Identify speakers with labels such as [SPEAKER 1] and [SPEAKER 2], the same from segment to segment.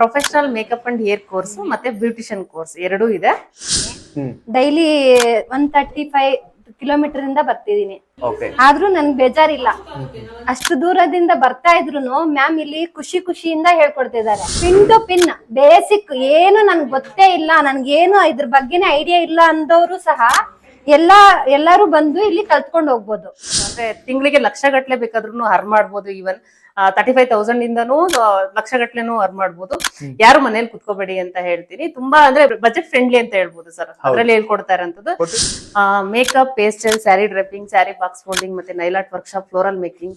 [SPEAKER 1] Professional makeup and hair course ಮತ್ತೆ beautician course ಎರಡೂ ಇದೆ.
[SPEAKER 2] Daily one thirty five kilometre ಇಂದ ಬರ್ತಿದೀನಿ ಆದ್ರೂ ನನ್ಗೆ ಬೇಜಾರಿಲ್ಲ. ಅಷ್ಟು ದೂರದಿಂದ ಬರ್ತಾ ಇದ್ರು ಮ್ಯಾಮ್ ಇಲ್ಲಿ ಖುಷಿ ಖುಷಿಯಿಂದ ಹೇಳ್ಕೊಡ್ತಿದ್ದಾರೆ. ಪಿನ್ ಟು ಪಿನ್ ಬೇಸಿಕ್ ಏನು ನನ್ಗೆ ಗೊತ್ತೇ ಇಲ್ಲ. ನನ್ಗೇನು ಇದ್ರ ಬಗ್ಗೆನೇ ಐಡಿಯಾ ಇಲ್ಲ ಅಂದವರು ಸಹ ಎಲ್ಲಾ ಎಲ್ಲಾರು ಬಂದು ಇಲ್ಲಿ ಕಲ್ತ್ಕೊಂಡು ಹೋಗ್ಬೋದು.
[SPEAKER 1] ಅಂದ್ರೆ ತಿಂಗಳಿಗೆ ಲಕ್ಷ ಗಟ್ಲೆ ಬೇಕಾದ್ರೂ ಹರ್ ಮಾಡ್ಬೋದು ಈವನ್ ತರ್ಟಿ ಫೈವ್ ತೌಸಂಡ್ ಇಂದನೂ ಲಕ್ಷ ಗಟ್ಲೆನೂ ಅರ್ನ್ ಮಾಡ್ಬೋದು. ಯಾರು ಮನೇಲಿ ಕುತ್ಕೋಬೇಡಿ ಅಂತ ಹೇಳ್ತೀನಿ. ತುಂಬಾ ಅಂದ್ರೆ ಬಜೆಟ್ ಫ್ರೆಂಡ್ಲಿ ಅಂತ ಹೇಳ್ಬೋದು ಸರ್ ಅದ್ರಲ್ಲಿ ಹೇಳ್ಕೊಡ್ತಾ ಇರೋಂಥದ್ದು makeup pastel sari draping sari box folding ಮತ್ತೆ nail art workshop floral making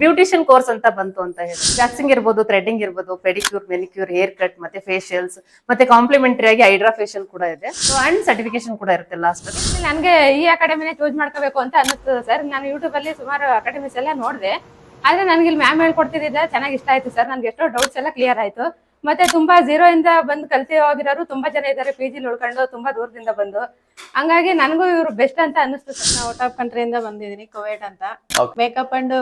[SPEAKER 1] beautician course ಅಂತ ಬಂತು ಅಂತ ಹೇಳಿ. ವ್ಯಾಕ್ಸಿಂಗ್ ಇರ್ಬೋದು ಥ್ರೆಡಿಂಗ್ ಇರ್ಬೋದು ಪೆಡಿಕ್ಯೂರ್ ಮೆನಿಕ್ಯೂರ್ ಹೇರ್ ಕಟ್ ಮತ್ತೆ ಫೇಶಿಯಲ್ಸ್ ಮತ್ತೆ ಕಾಂಪ್ಲಿಮೆಂಟರಿ ಆಗಿ ಹೈಡ್ರಾ ಫೇಶಿಯಲ್ ಕೂಡ ಇದೆ. ಅಂಡ್ ಸರ್ಟಿಫಿಕೇಶನ್ ಕೂಡ ಇರುತ್ತೆ ಲಾಸ್ಟ್ ಅಲ್ಲಿ.
[SPEAKER 3] ನನಗೆ ಈ ಅಕಾಡೆಮಿನೇ ಚೂಸ್ ಮಾಡ್ಕೋಬೇಕು ಅಂತ ಅನ್ನಿಸ್ತದೆ ಸರ್ ನಾನು ಯೂಟ್ಯೂಬ್ ಅಲ್ಲಿ ಸುಮಾರು ಅಕಾಡೆಮಿಸ್ ಎಲ್ಲ ನೋಡಿದೆ. ಆದ್ರೆ ನನ್ಗೆ ಇಲ್ಲಿ ಮ್ಯಾಮ್ ಹೇಳ್ಕೊಡ್ತಿದ್ದ ಚೆನ್ನಾಗಿ ಇಷ್ಟ ಆಯ್ತು ಸರ್ ನನ್ಗೆ ಎಷ್ಟೋ ಡೌಟ್ಸ್ ಎಲ್ಲ ಕ್ಲಿಯರ್ ಆಯ್ತು. ಮತ್ತೆ ತುಂಬಾ ಝೀರೋ ಇಂದ ಬಂದು ಕಲ್ತಿ ಹೋಗಿರೋರು ತುಂಬಾ ಜನ ಇದ್ದಾರೆ. ಪಿ ಜಿಲಿ ಉಳ್ಕೊಂಡು ತುಂಬಾ ದೂರದಿಂದ ಬಂದು. ಹಂಗಾಗಿ ನನಗೂ ಇವರು ಬೆಸ್ಟ್ ಅಂತ ಅನ್ನಿಸ್ತು ಸರ್
[SPEAKER 4] ನಾವು ಔಟ್ ಆಫ್ ಕಂಟ್ರಿಯಿಂದ ಬಂದಿದ್ದೀನಿ ಕೋವಿಡ್ ಅಂತ. ಮೇಕಪ್ ಅಂಡ್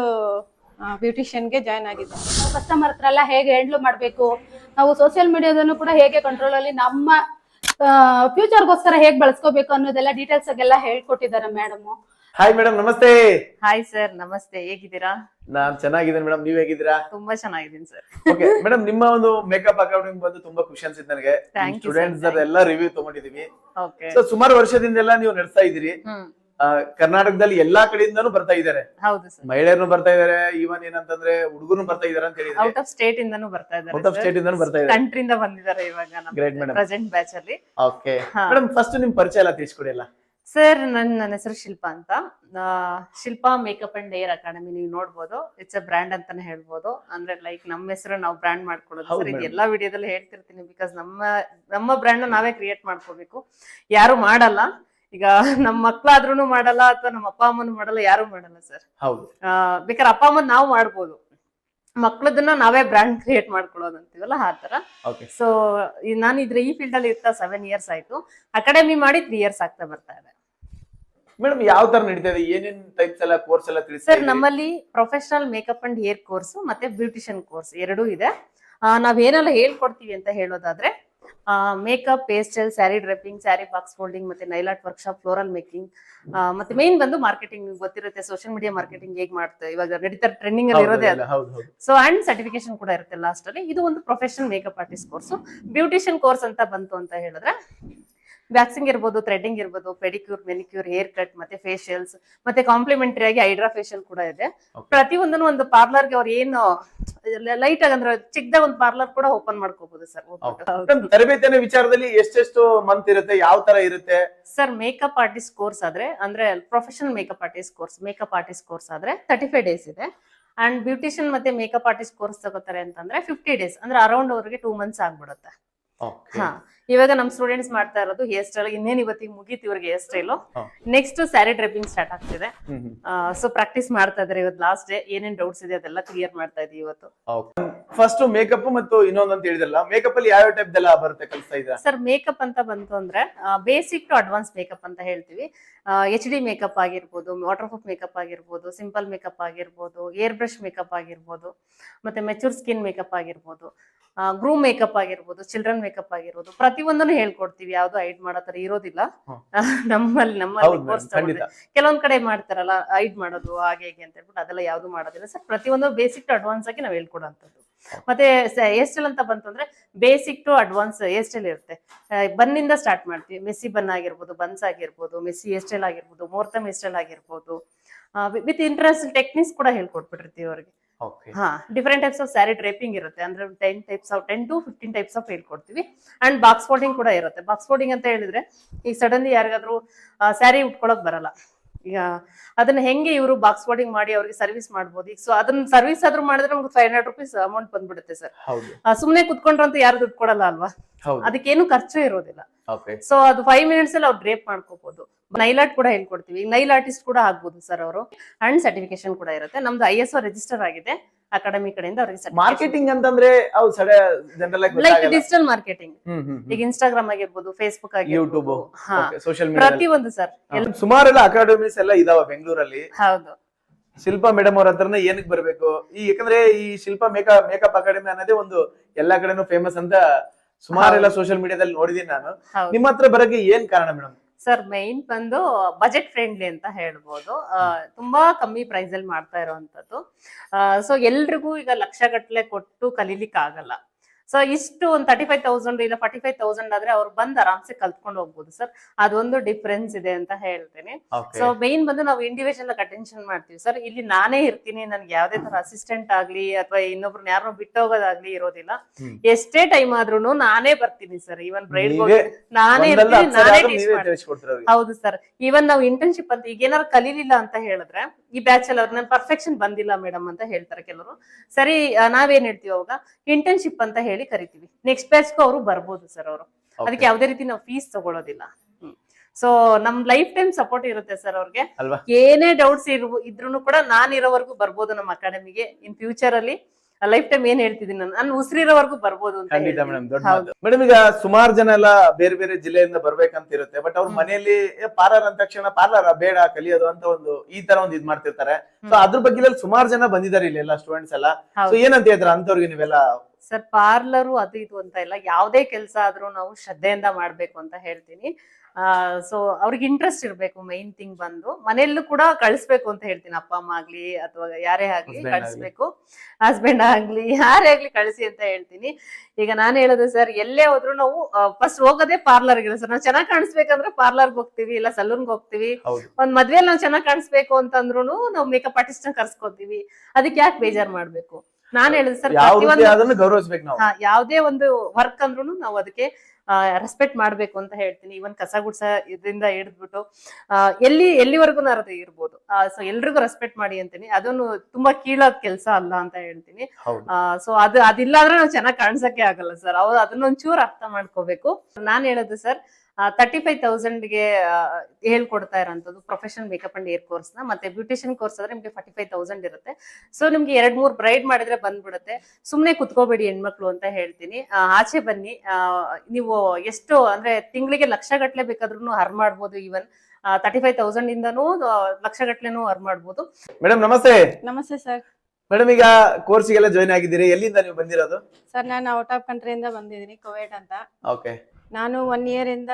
[SPEAKER 4] ಬ್ಯೂಟಿಷಿಯನ್ಗೆ ಜಾಯ್ನ್ ಆಗಿದ್ದೆ.
[SPEAKER 3] ನಾವು ಕಸ್ಟಮರ್ ಹತ್ರ ಎಲ್ಲ ಹೇಗೆ ಹ್ಯಾಂಡ್ಲ್ ಮಾಡಬೇಕು? ನಾವು ಸೋಷಿಯಲ್ ಮೀಡಿಯಾದನ್ನು ಕೂಡ ಹೇಗೆ ಕಂಟ್ರೋಲ್ ಅಲ್ಲಿ ನಮ್ಮ ಫ್ಯೂಚರ್ಗೋಸ್ಕರ ಹೇಗೆ ಬಳಸ್ಕೋಬೇಕು ಅನ್ನೋದೆಲ್ಲ ಡೀಟೇಲ್ಸ್ ಆಗೆಲ್ಲ ಹೇಳ್ಕೊಟ್ಟಿದ್ದಾರೆ ಮೇಡಮ್
[SPEAKER 5] ಹಾಯ್ ಮೇಡಮ್ ನಮಸ್ತೆ.
[SPEAKER 1] ಹಾಯ್ ಸರ್ ನಮಸ್ತೆ. ಹೇಗಿದ್ದೀರಾ?
[SPEAKER 5] ನಾನ್ ಚೆನ್ನಾಗಿದ್ದೀನಿ ಮೇಡಮ್ ನೀವ್ ಹೇಗಿದ್ದೀರಾ?
[SPEAKER 1] ತುಂಬಾ ಚೆನ್ನಾಗಿದ್ದೀನಿ ಸರ್
[SPEAKER 5] ಓಕೆ ಮೇಡಮ್ ನಿಮ್ಮ ಒಂದು ಮೇಕಪ್ ಅಕಾಡೆಮಿ ಬಂದು ತುಂಬಾ ಖುಷಿ ಅನ್ಸಿತ್ತು ನನಗೆ. ಸ್ಟೂಡೆಂಟ್ಸ್ ಎಲ್ಲ ರಿವ್ಯೂ ತಗೊಂಡಿದೀವಿ. ಸೊ ಸುಮಾರು ವರ್ಷದಿಂದೆಲ್ಲ ನೀವು ನಡೆಸ್ತಾ ಇದ್ದೀರಿ. ಕರ್ನಾಟಕದಲ್ಲಿ ಎಲ್ಲಾ ಕಡೆಯಿಂದನು ಬರ್ತಾ ಇದ್ದಾರೆ. ಮಹಿಳೆಯರು ಬರ್ತಾ ಇದಾರೆ ಈವನ್ ಏನಂತಂದ್ರೆ ಹುಡುಗರು ಬರ್ತಾ ಇದಾರೆ ಅಂತ ಹೇಳಿದ್ರೆ.
[SPEAKER 1] ಔಟ್ ಆಫ್ ಸ್ಟೇಟ್ ಇಂದನು ಬರ್ತಾ
[SPEAKER 5] ಔಟ್ ಆಫ್ ಸ್ಟೇಟ್
[SPEAKER 1] ಇದ್ದಾರೆ
[SPEAKER 5] ಬರ್ತಾ ಇದ್ದಾರೆ.
[SPEAKER 1] ಕಂಟ್ರಿ ಇಂದ ಬಂದಿದ್ದಾರೆ ಇವಾಗ. ಪ್ರೆಸೆಂಟ್ ಬ್ಯಾಚ್ ಅಲ್ಲಿ.
[SPEAKER 5] ಓಕೆ
[SPEAKER 1] ಹಾ.
[SPEAKER 5] ಮೇಡಮ್ ಫಸ್ಟ್ ನಿಮ್ ಪರಿಚಯ ಎಲ್ಲ ತಿಳಿಸ್ಕೊಡಿ ಅಲ್ಲ
[SPEAKER 1] ಸರ್ ನನ್ನ ನನ್ನ ಹೆಸರು ಶಿಲ್ಪಾ ಅಂತ. Shilpa makeup and hair academy ನೀವು ನೋಡ್ಬೋದು. ಇಟ್ಸ್ ಅ ಬ್ರ್ಯಾಂಡ್ ಅಂತಾನೆ ಹೇಳ್ಬೋದು. ಅಂದ್ರೆ ಲೈಕ್ ನಮ್ಮ ಹೆಸರು ನಾವು ಬ್ರ್ಯಾಂಡ್ ಮಾಡ್ಕೊಳ್ಳೋದು ಸರ್ ಇದು. ಎಲ್ಲಾ ವಿಡಿಯೋದಲ್ಲಿ ಹೇಳ್ತಿರ್ತೀನಿ ಬಿಕಾಸ್ ನಮ್ಮ ನಮ್ಮ ಬ್ರ್ಯಾಂಡ್ ನಾವೇ ಕ್ರಿಯೇಟ್ ಮಾಡ್ಕೋಬೇಕು. ಯಾರು ಮಾಡಲ್ಲ. ಈಗ ನಮ್ಮ ಮಕ್ಳಾದ್ರೂ ಮಾಡಲ್ಲ ಅಥವಾ ನಮ್ಮ ಅಪ್ಪ ಅಮ್ಮನ ಮಾಡಲ್ಲ ಯಾರು ಮಾಡಲ್ಲ ಸರ್. ಬೇಕಾದ್ರೆ ಅಪ್ಪ ಅಮ್ಮನ್ ನಾವು ಮಾಡ್ಬೋದು. ಮಕ್ಳದನ್ನ ನಾವೇ ಬ್ರ್ಯಾಂಡ್ ಕ್ರಿಯೇಟ್ ಮಾಡ್ಕೊಳ್ಳೋದು ಅಂತೀವಲ್ಲ ಆ ತರ ಸೊ ನಾನು ಇದ್ರೆ ಈ ಫೀಲ್ಡ್ ಅಲ್ಲಿ ಇರ್ತಾ ಸೆವೆನ್ ಇಯರ್ಸ್ ಆಯ್ತು. ಅಕಾಡೆಮಿ ಮಾಡಿ ತ್ರೀ ಇಯರ್ಸ್ ಆಗ್ತಾ ಬರ್ತಾ ಇದೆ.
[SPEAKER 5] ಮೇಡಮ್ ಯಾವ ತರ ನಡೀತಾ ಇದೆ? ಏನೇನ್ ಟೈಪ್ಸ್ ಎಲ್ಲ ಕೋರ್ಸ್ ಎಲ್ಲ ತಿಳಿಸಿ
[SPEAKER 1] ಸರ್? ನಮ್ಮಲ್ಲಿ professional makeup and hair course ಮತ್ತೆ ಬ್ಯೂಟಿಷಿಯನ್ ಕೋರ್ಸ್ ಎರಡೂ ಇದೆ. ಆ, ನಾವೇನೆಲ್ಲ ಹೇಳ್ಕೊಡ್ತೀವಿ ಅಂತ ಹೇಳೋದಾದ್ರೆ makeup pastel sari draping sari box folding ಮತ್ತೆ nail art workshop floral making ಮತ್ತೆ ಮೇನ್ ಬಂದು ಮಾರ್ಕೆಟಿಂಗ್ ಗೊತ್ತಿರುತ್ತೆ ಸೋಷಿಯಲ್ ಮೀಡಿಯಾ ಮಾರ್ಕೆಟಿಂಗ್ ಹೇಗ್ ಮಾಡ್ತಾರೆ ಇವಾಗ ನಡೀತಾ ಟ್ರೆಂಡಿಂಗ್ ಅಲ್ಲಿ ಇರೋದೇ ಅದು. ಸೊ ಅಂಡ್ ಸರ್ಟಿಫಿಕೇಶನ್ ಕೂಡ ಇರುತ್ತೆ ಲಾಸ್ಟ್ ಅಲ್ಲಿ. ಇದು ಒಂದು professional makeup artist course beautician course ಅಂತ ಬಂತು ಅಂತ ಹೇಳಿದ್ರೆ ವ್ಯಾಕ್ಸಿಂಗ್ ಇರ್ಬೋದು ಥ್ರೆಡಿಂಗ್ ಇರ್ಬೋದು ಪೆಡಿಕ್ಯೂರ್ ಮೆನಿಕ್ಯೂರ್ ಹೇರ್ ಕಟ್ ಮತ್ತೆ ಫೇಶಿಯಲ್ಸ್ ಮತ್ತೆ ಕಾಂಪ್ಲಿಮೆಂಟರಿ ಆಗಿ ಹೈಡ್ರಾ ಫೇಶಿಯಲ್ ಕೂಡ ಇದೆ.
[SPEAKER 5] ಪ್ರತಿ
[SPEAKER 1] ಪ್ರತಿಯೊಂದನ್ನು ಒಂದು ಪಾರ್ಲರ್ಗೆ ಅವ್ರು ಏನು ಲೈಟ್ ಆಗಿ ಅಂದ್ರೆ ಚಿಕ್ಕದಾಗ ಒಂದು ಪಾರ್ಲರ್ ಕೂಡ ಓಪನ್ ಮಾಡ್ಕೋಬಹುದು ಸರ್.
[SPEAKER 5] ತರಬೇತಿಯ ವಿಚಾರದಲ್ಲಿ ಎಷ್ಟೆಷ್ಟು ಮಂತ್ ಇರುತ್ತೆ ಯಾವ ತರ ಇರುತ್ತೆ?
[SPEAKER 1] ಸರ್ ಮೇಕಪ್ ಆರ್ಟಿಸ್ಟ್ ಕೋರ್ಸ್ ಆದ್ರೆ ಅಂದ್ರೆ professional makeup artist course makeup artist course ಆದ್ರೆ ತರ್ಟಿ ಫೈವ್ ಡೇಸ್ ಇದೆ. ಅಂಡ್ ಬ್ಯೂಟಿಷಿಯನ್ ಮತ್ತೆ ಮೇಕಪ್ ಆರ್ಟಿಸ್ಟ್ ಕೋರ್ಸ್ ತಗೋತಾರೆ ಅಂತಂದ್ರೆ ಫಿಫ್ಟಿ ಡೇಸ್ ಅಂದ್ರೆ ಅರೌಂಡ್ ಅವ್ರಿಗೆ ಟೂ ಮಂತ್ಸ್ ಆಗ್ಬಿಡುತ್ತೆ. ಇವಾಗ ನಮ್ ಸ್ಟೂಡೆಂಟ್ಸ್ ಮಾಡ್ತಾ ಇರೋದು ಹೇರ್ ಸ್ಟೈಲ್ ಇನ್ನೇನ್ ಇವತ್ತಿಗೆ ಮುಗೀತು ಇವ್ರಿಗೆ hair style. Next sari draping start ಆಗ್ತಿದೆ. ಸೊ ಪ್ರಾಕ್ಟೀಸ್ ಮಾಡ್ತಾ ಇದಾರೆ ಇವತ್ತು ಲಾಸ್ಟ್ ಡೇ ಏನೇನ್ ಡೌಟ್ಸ್ ಇದೆ ಅದೆಲ್ಲ ಕ್ಲಿಯರ್ ಮಾಡ್ತಾ ಇದೀವಿ ಇವತ್ತು.
[SPEAKER 5] ಫಸ್ಟ್ ಮೇಕಪ್ ಮತ್ತು ಇನ್ನೊಂದು ಅಂತ ಹೇಳಿದ್ರಲ್ಲ ಮೇಕಪ್ ಅಲ್ಲಿ ಯಾವ ಟೈಪ್ ಎಲ್ಲ ಬರುತ್ತೆ ಕಲಿಸ್ತಾ ಇದ್ರ
[SPEAKER 1] ಸರ್ ಮೇಕಪ್ ಅಂತ ಬಂತು ಅಂದ್ರೆ ಬೇಸಿಕ್ ಟು ಅಡ್ವಾನ್ಸ್ ಮೇಕಪ್ ಅಂತ ಹೇಳ್ತೀವಿ. ಎಚ್ ಡಿ ಮೇಕಪ್ ಆಗಿರ್ಬೋದು ವಾಟರ್ ಪ್ರೂಫ್ ಮೇಕಪ್ ಆಗಿರ್ಬೋದು ಸಿಂಪಲ್ ಮೇಕಪ್ ಆಗಿರ್ಬೋದು ಏರ್ ಬ್ರಷ್ ಮೇಕಪ್ ಆಗಿರ್ಬೋದು ಮತ್ತೆ ಮೆಚೂರ್ ಸ್ಕಿನ್ ಮೇಕಪ್ ಆಗಿರ್ಬೋದು ಗ್ರೂಮ್ ಮೇಕಪ್ ಆಗಿರ್ಬೋದು ಚಿಲ್ಡ್ರನ್ ಮೇಕಪ್ ಆಗಿರ್ಬೋದು. ಪ್ರತಿಯೊಂದನ್ನು ಹೇಳ್ಕೊಡ್ತೀವಿ ಯಾವ್ದು ಐಡ್ ಮಾಡೋ ತರ ಇರೋದಿಲ್ಲ ನಮ್ಮಲ್ಲಿ
[SPEAKER 5] ಖಂಡಿತ.
[SPEAKER 1] ಕೆಲವೊಂದ್ ಕಡೆ ಮಾಡ್ತಾರಲ್ಲ ಐಡ್ ಮಾಡೋದು ಹಾಗೆ ಹೇಗೆ ಅಂತ ಹೇಳ್ಬಿಟ್ಟು ಅದೆಲ್ಲ ಯಾವ್ದು ಮಾಡೋದಿಲ್ಲ. ಸರ್ ಪ್ರತಿಯೊಂದು ಬೇಸಿಕ್ ಟು ಅಡ್ವಾನ್ಸ್ ಆಗಿ ನಾವು ಹೇಳ್ಕೊಡೋಂಥದ್ದು. ಮತ್ತೆ ಹೇರ್ ಸ್ಟೈಲ್ ಅಂತ ಬಂತಂದ್ರೆ basic to advance hair style ಇರುತ್ತೆ ಬನ್ನಿಂದ ಸ್ಟಾರ್ಟ್ ಮಾಡ್ತೀವಿ. ಮೆಸ್ಸಿ ಬನ್ ಆಗಿರ್ಬೋದು ಬನ್ಸ್ ಆಗಿರ್ಬೋದು ಮೆಸ್ಸಿ ಹೇರ್ ಸ್ಟೈಲ್ ಆಗಿರ್ಬೋದು ಮೋರ್ತಮ್ ಹೇರ್ ಸ್ಟೈಲ್ ಆಗಿರ್ಬೋದು ವಿತ್ ಇಂಟ್ರೆಸ್ಟ್ ಟೆಕ್ನಿಕ್ಸ್ ಕೂಡ ಹೇಳ್ಕೊಟ್ಬಿಟ್ಟಿರ್ತೀವಿ ಅವ್ರಿಗೆ. ಹಾ different types of sari draping ಇರುತ್ತೆ. ಅಂದ್ರೆ ten types of ten to fifteen types of ಹೇಳ್ಕೊಡ್ತೀವಿ. ಅಂಡ್ ಬಾಕ್ಸ್ ಫೋಲ್ಡಿಂಗ್ ಕೂಡ ಇರುತ್ತೆ. ಬಾಕ್ಸ್ ಫೋಲ್ಡಿಂಗ್ ಅಂತ ಹೇಳಿದ್ರೆ ಈಗ ಸಡನ್ಲಿ ಯಾರಿಗಾದ್ರೂ ಸ್ಯಾರಿ ಉಟ್ಕೊಳಕ್ ಬರಲ್ಲ. ಈಗ ಅದನ್ನ ಹೆಂಗೆ ಇವರು ಬಾಕ್ಸ್ ಬೋರ್ಡಿಂಗ್ ಮಾಡಿ ಅವ್ರಿಗೆ ಸರ್ವಿಸ್ ಮಾಡ್ಬೋದು? ಈಗ ಸೊ ಅದನ್ನ ಸರ್ವಿಸ್ ಆದ್ರೂ ಮಾಡಿದ್ರೆ ನಮ್ಗೆ ಫೈವ್ ಹಂಡ್ರೆಡ್ ರುಪೀಸ್ ಅಮೌಂಟ್ ಬಂದ್ಬಿಡುತ್ತೆ ಸರ್ ಸುಮ್ನೆ ಕುತ್ಕೊಂಡ್ರಂತ ಅಂತ ಯಾರು ದುಡ್ಡು ಕೊಡಲ್ಲ ಅಲ್ವಾ? ಅದಕ್ಕೇನು ಖರ್ಚು ಇರೋದಿಲ್ಲ. ಸೊ ಅದು ಫೈವ್ ಮಿನಿಟ್ಸ್ ಅಲ್ಲಿ ಅವ್ರು ಡ್ರೇಪ್ ಮಾಡ್ಕೋಬಹುದು ನೈಲ್ ಆರ್ಟ್ ಕೂಡ ಹೇಳ್ಕೊಡ್ತೀವಿ. ನೈಲ್ ಆರ್ಟಿಸ್ಟ್ ಕೂಡ ಆಗ್ಬೋದು ಸರ್ ಅವರು. ಅಂಡ್ ಸರ್ಟಿಫಿಕೇಶನ್ ಕೂಡ ಇರುತ್ತೆ. ನಮ್ದು ಐ ಎಸ್ ಒ ರಿಜಿಸ್ಟರ್ ಆಗಿದೆ. ಅಕಾಡೆಮಿ ಕಡೆಯಿಂದ ಅವ್ರಿಗೆ
[SPEAKER 5] ಮಾರ್ಕೆಟಿಂಗ್ ಅಂತಂದ್ರೆ ಆಗಿ
[SPEAKER 1] ಲೈಕ್ ಡಿಜಿಟಲ್ ಮಾರ್ಕೆಟಿಂಗ್ ಈಗ ಇನ್ಸ್ಟಾಗ್ರಾಮ್ ಆಗಿರ್ಬೋದು ಫೇಸ್ಬುಕ್
[SPEAKER 5] ಯೂಟ್ಯೂಬ್
[SPEAKER 1] ಆಗಿರ್ಬೋದು ಸೋಶಿಯಲ್
[SPEAKER 5] ಸೋಷಿಯಲ್ ಮೀಡಿಯಾ
[SPEAKER 1] ಪ್ರತಿಯೊಂದು ಸರ್.
[SPEAKER 5] ಸುಮಾರೆಲ್ಲ ಅಕಾಡೆಮೀಸ್ ಎಲ್ಲ ಇದಾವ ಬೆಂಗಳೂರಲ್ಲಿ
[SPEAKER 1] ಹೌದು.
[SPEAKER 5] ಶಿಲ್ಪಾ ಮೇಡಮ್ ಅವ್ರ ಹತ್ರನೇ ಏನಕ್ಕೆ ಬರಬೇಕು? ಈ ಯಾಕಂದ್ರೆ ಈ ಶಿಲ್ಪಾ ಮೇಕ ಮೇಕಪ್ ಅಕಾಡೆಮಿ ಅನ್ನೋದೇ ಒಂದು ಎಲ್ಲಾ ಕಡೆನೂ ಫೇಮಸ್ ಅಂತ ಸುಮಾರೆಲ್ಲ ಸೋಷಿಯಲ್ ಮೀಡಿಯಾದಲ್ಲಿ ನೋಡಿದೀನಿ ನಾನು. ನಿಮ್ಮ ಹತ್ರ ಬರಕ್ಕೆ ಏನ್ ಕಾರಣ ಮೇಡಮ್
[SPEAKER 1] ಸರ್ ಮೈನ್ ಬಂದು ಬಜೆಟ್ ಫ್ರೆಂಡ್ಲಿ ಅಂತ ಹೇಳ್ಬೋದು. ತುಂಬಾ ಕಮ್ಮಿ ಪ್ರೈಸ್ ಅಲ್ಲಿ ಮಾಡ್ತಾ ಇರುವಂತದ್ದು. ಸೊ ಎಲ್ರಿಗೂ ಈಗ ಲಕ್ಷಗಟ್ಟಲೆ ಕೊಟ್ಟು ಕಲೀಲಿಕ್ಕೆ ಆಗಲ್ಲ ಸೊ ಇಷ್ಟು ಒಂದು ತರ್ಟಿ ಫೈವ್ ತೌಸಂಡ್ ಇಲ್ಲ ಫಾರ್ಟಿ ಫೈವ್ ತೌಸಂಡ್ ಆದ್ರೆ ಅವ್ರು ಬಂದ್ ಆರಾಮ್ಸೆ ಕಲ್ತ್ಕೊಂಡು ಹೋಗ್ಬೋದು ಸರ್. ಅದೊಂದು ಡಿಫ್ರೆನ್ಸ್ ಇದೆ ಅಂತ ಹೇಳ್ತೇನೆ. ಸೊ ಮೇನ್ ಬಂದು ನಾವು ಇಂಡಿವಿಜುವಲ್ ಅಟೆನ್ಷನ್ ಮಾಡ್ತೀವಿ ಸರ್. ಇಲ್ಲಿ ನಾನೇ ಇರ್ತೀನಿ ನನ್ಗೆ ಯಾವ್ದೇ ತರ ಅಸಿಸ್ಟೆಂಟ್ ಆಗ್ಲಿ ಅಥವಾ ಇನ್ನೊಬ್ರನ್ನ ಯಾರನ್ನೋ ಬಿಟ್ಟೋಗೋದಾಗ್ಲಿ ಇರೋದಿಲ್ಲ. ಎಷ್ಟೇ ಟೈಮ್ ಆದ್ರೂ ನಾನೇ ಬರ್ತೀನಿ ಸರ್. ಇವನ್ ಬ್ರೈಡ್ ನಾನೇ ಇರ್ತೀನಿ ನಾನೇ. ಹೌದು ಸರ್. ಇವನ್ ನಾವು ಇಂಟರ್ನ್ಶಿಪ್ ಅಂತ ಈಗ ಏನಾರು ಕಲೀಲಿಲ್ಲ ಅಂತ ಹೇಳಿದ್ರೆ ಈ ಬ್ಯಾಚ್ ಅಲ್ಲಿ ಅವ್ರು ಪರ್ಫೆಕ್ಷನ್ ಬಂದಿಲ್ಲ ಮೇಡಮ್ ಅಂತ ಹೇಳ್ತಾರೆ ಕೆಲವರು. ಸರಿ ನಾವೇನ್ ಹೇಳ್ತೀವಿ ಅವಾಗ? ಇಂಟರ್ನ್ಶಿಪ್ ಅಂತ ಹೇಳಿ ಕರಿತೀವಿ. ನೆಕ್ಸ್ಟ್ ಬ್ಯಾಚ್ಗೂ ಅವರು ಬರ್ಬೋದು ಸರ್ ಅವರು. ಅದಕ್ಕೆ ಯಾವುದೇ ರೀತಿ ನಾವು ಫೀಸ್ ತಗೊಳ್ಳೋದಿಲ್ಲ ಸೊ ನಮ್ ಲೈಫ್ ಟೈಮ್ ಸಪೋರ್ಟ್ ಇರುತ್ತೆ ಸರ್ ಅವ್ರಿಗೆ. ಏನೇ ಡೌಟ್ಸ್ ಇರ್ ಇದ್ರು ಕೂಡ ನಾನ್ ಇರೋವರೆಗೂ ಬರ್ಬೋದು ನಮ್ಮ ಅಕಾಡೆಮಿಗೆ ಇನ್ ಫ್ಯೂಚರ್ ಅಲ್ಲಿ. ಲೈಫ್ ಟೈಮ್ ಏನ್ ಹೇಳ್ತಿದ್ದೀನಿ ನಾನು ನಾನು ಉಸಿರಿರೋವರೆಗೂ ಬರ್ಬೋದು ಅಂತ
[SPEAKER 5] ಖಂಡಿತ ಮೇಡಮ್ ದೊಡ್ಡ. ಮೇಡಮ್ ಈಗ ಸುಮಾರು ಜನ ಎಲ್ಲ ಬೇರೆ ಬೇರೆ ಜಿಲ್ಲೆಯಿಂದ ಬರ್ಬೇಕಂತ ಇರುತ್ತೆ ಬಟ್ ಅವ್ರ. ಮನೆಯಲ್ಲಿ ಪಾರ್ಲರ್ ಅಂದ ತಕ್ಷಣ ಪಾರ್ಲರ್ ಬೇಡ ಕಲಿಯೋದು ಅಂತ ಒಂದು ಈ ತರ ಒಂದು ಇದ್ ಮಾಡ್ತಿರ್ತಾರೆ ಸೊ. ಅದ್ರ ಬಗ್ಗೆ ಸುಮಾರು ಜನ ಬಂದಿದ್ದಾರೆ ಇಲ್ಲಿ ಎಲ್ಲ ಸ್ಟೂಡೆಂಟ್ಸ್ ಎಲ್ಲ ಸೊ. ಏನಂತ ಹೇಳ್ತಾರೆ ಅಂತವ್ರಿಗೆ ನೀವೆಲ್ಲ
[SPEAKER 1] ಸರ್ ಪಾರ್ಲರು ಅದು ಇದು ಅಂತ ಇಲ್ಲ ಯಾವುದೇ ಕೆಲಸ ಆದ್ರೂ ನಾವು ಶ್ರದ್ಧೆಯಿಂದ ಮಾಡ್ಬೇಕು ಅಂತ ಹೇಳ್ತೀನಿ ಸೊ ಅವ್ರಿಗೆ ಇಂಟ್ರೆಸ್ಟ್ ಇರಬೇಕು ಮೈನ್ ಥಿಂಗ್ ಬಂದು. ಮನೆಯಲ್ಲೂ ಕೂಡ ಕಳಿಸ್ಬೇಕು ಅಂತ ಹೇಳ್ತೀನಿ. ಅಪ್ಪ ಅಮ್ಮ ಆಗ್ಲಿ ಅಥವಾ ಯಾರೇ ಆಗ್ಲಿ ಕಳಿಸ್ಬೇಕು. ಹಸ್ಬೆಂಡ್ ಆಗ್ಲಿ ಯಾರೇ ಆಗ್ಲಿ ಕಳಿಸಿ ಅಂತ ಹೇಳ್ತೀನಿ. ಈಗ ನಾನು ಹೇಳೋದು ಸರ್ ಎಲ್ಲೇ ಹೋದ್ರು ನಾವು ಫಸ್ಟ್ ಹೋಗೋದೇ ಪಾರ್ಲರ್ಗೆ ಸರ್ ನಾವು ಚೆನ್ನಾಗಿ ಕಾಣಿಸ್ಬೇಕಂದ್ರೆ ಪಾರ್ಲರ್ಗೆ ಹೋಗ್ತೀವಿ ಇಲ್ಲ ಸಲೂನ್ಗೆ ಹೋಗ್ತೀವಿ. ಒಂದ್ ಮದ್ವೆಯಲ್ಲಿ ನಾವು ಚೆನ್ನಾಗಿ ಕಾಣಿಸ್ಬೇಕು ಅಂತಂದ್ರು ನಾವು ಮೇಕಪ್ ಆರ್ಟಿಸ್ಟ್ ಕರ್ಸ್ಕೊತೀವಿ. ಅದಕ್ಕೆ ಯಾಕೆ ಬೇಜಾರ್ ಮಾಡ್ಬೇಕು? ನಾನು ಹೇಳಿದೆ ಸರ್ ಯಾವ್ದೇ ಒಂದು ವರ್ಕ್ ಅಂದ್ರೂ ನಾವು ಅದಕ್ಕೆ ರೆಸ್ಪೆಕ್ಟ್ ಮಾಡ್ಬೇಕು ಅಂತ ಹೇಳ್ತೀನಿ. ಈವನ್ ಕಸ ಗುಡ್ಸ ಇದರಿಂದ ಹಿಡಿದ್ಬಿಟ್ಟು ಎಲ್ಲಿ ಎಲ್ಲಿವರೆಗೂ ಅದು ಇರ್ಬೋದು. ಸೊ ಎಲ್ರಿಗೂ ರೆಸ್ಪೆಕ್ಟ್ ಮಾಡಿ ಅಂತೀನಿ. ಅದನ್ನು ತುಂಬಾ ಕೀಳಾದ ಕೆಲಸ ಅಲ್ಲ ಅಂತ ಹೇಳ್ತೀನಿ. ಸೊ ಅದು ಅದಿಲ್ಲ ಅಂದ್ರೆ ನಾವು ಚೆನ್ನಾಗಿ ಕಾಣಿಸಕ್ಕೆ ಆಗಲ್ಲ ಸರ್. ಅವ್ರು ಅದನ್ನೊಂಚೂರು ಅರ್ಥ ಮಾಡ್ಕೋಬೇಕು. ನಾನು ಹೇಳೋದು ಸರ್ ತರ್ಟಿ ಫೈವ್ ತೌಸಂಡ್ಗೆ ಹೇಳ್ಕೊಡ್ತಾ ಇರೋಂಥದ್ದು ಪ್ರೊಫೆಷನಲ್ ಮೇಕಪ್ ಅಂಡ್ ಏರ್ ಕೋರ್ಸ್ನ. ಮತ್ತೆ ಬ್ಯೂಟಿಷಿಯನ್ ಕೋರ್ಸ್ ಆದ್ರೆ ನಿಮ್ಗೆ ಫಾರ್ಟಿ ಫೈವ್ ತೌಸಂಡ್ ಇರುತ್ತೆ. ಸೊ ನಿಮ್ಗೆ ಎರಡ್ ಮೂರ್ ಬ್ರೈಡ್ ಮಾಡಿದ್ರೆ ಬಂದ್ಬಿಡುತ್ತೆ. ಸುಮ್ನೆ ಕುತ್ಕೋಬೇಡಿ ಹೆಣ್ಮಕ್ಳು ಅಂತ ಹೇಳ್ತೀನಿ. ಆ, ಆಚೆ ಬನ್ನಿ. ಆ, ನೀವು ಎಷ್ಟು ಅಂದ್ರೆ ತಿಂಗಳಿಗೆ ಲಕ್ಷ ಗಟ್ಲೆ ಬೇಕಾದ್ರೂ ಹರ್ ಮಾಡ್ಬೋದು ಈವನ್ ತರ್ಟಿ ಫೈವ್ ತೌಸಂಡ್ ಇಂದನೂ ಲಕ್ಷ ಗಟ್ಲೆನೂ ಹರ್ ಮಾಡ್ಬೋದು.
[SPEAKER 5] ಮೇಡಮ್ ನಮಸ್ತೆ.
[SPEAKER 4] ನಮಸ್ತೆ ಸರ್
[SPEAKER 5] ಮೇಡಮ್ ಈಗ ಕೋರ್ಸಿಗೆಲ್ಲ ಜಾಯ್ನ್ ಆಗಿದ್ದೀರಿ. ಎಲ್ಲಿಂದ ನೀವು ಬಂದಿರೋದು?
[SPEAKER 4] ಸರ್ ನಾನು ಔಟ್ ಆಫ್ ಕಂಟ್ರಿಯಿಂದ ಬಂದಿದ್ದೀನಿ ಕೋವೆಟ್ ಅಂತ.
[SPEAKER 5] ಓಕೆ
[SPEAKER 4] ನಾನು ಒನ್ ಇಯರ್ ಇಂದ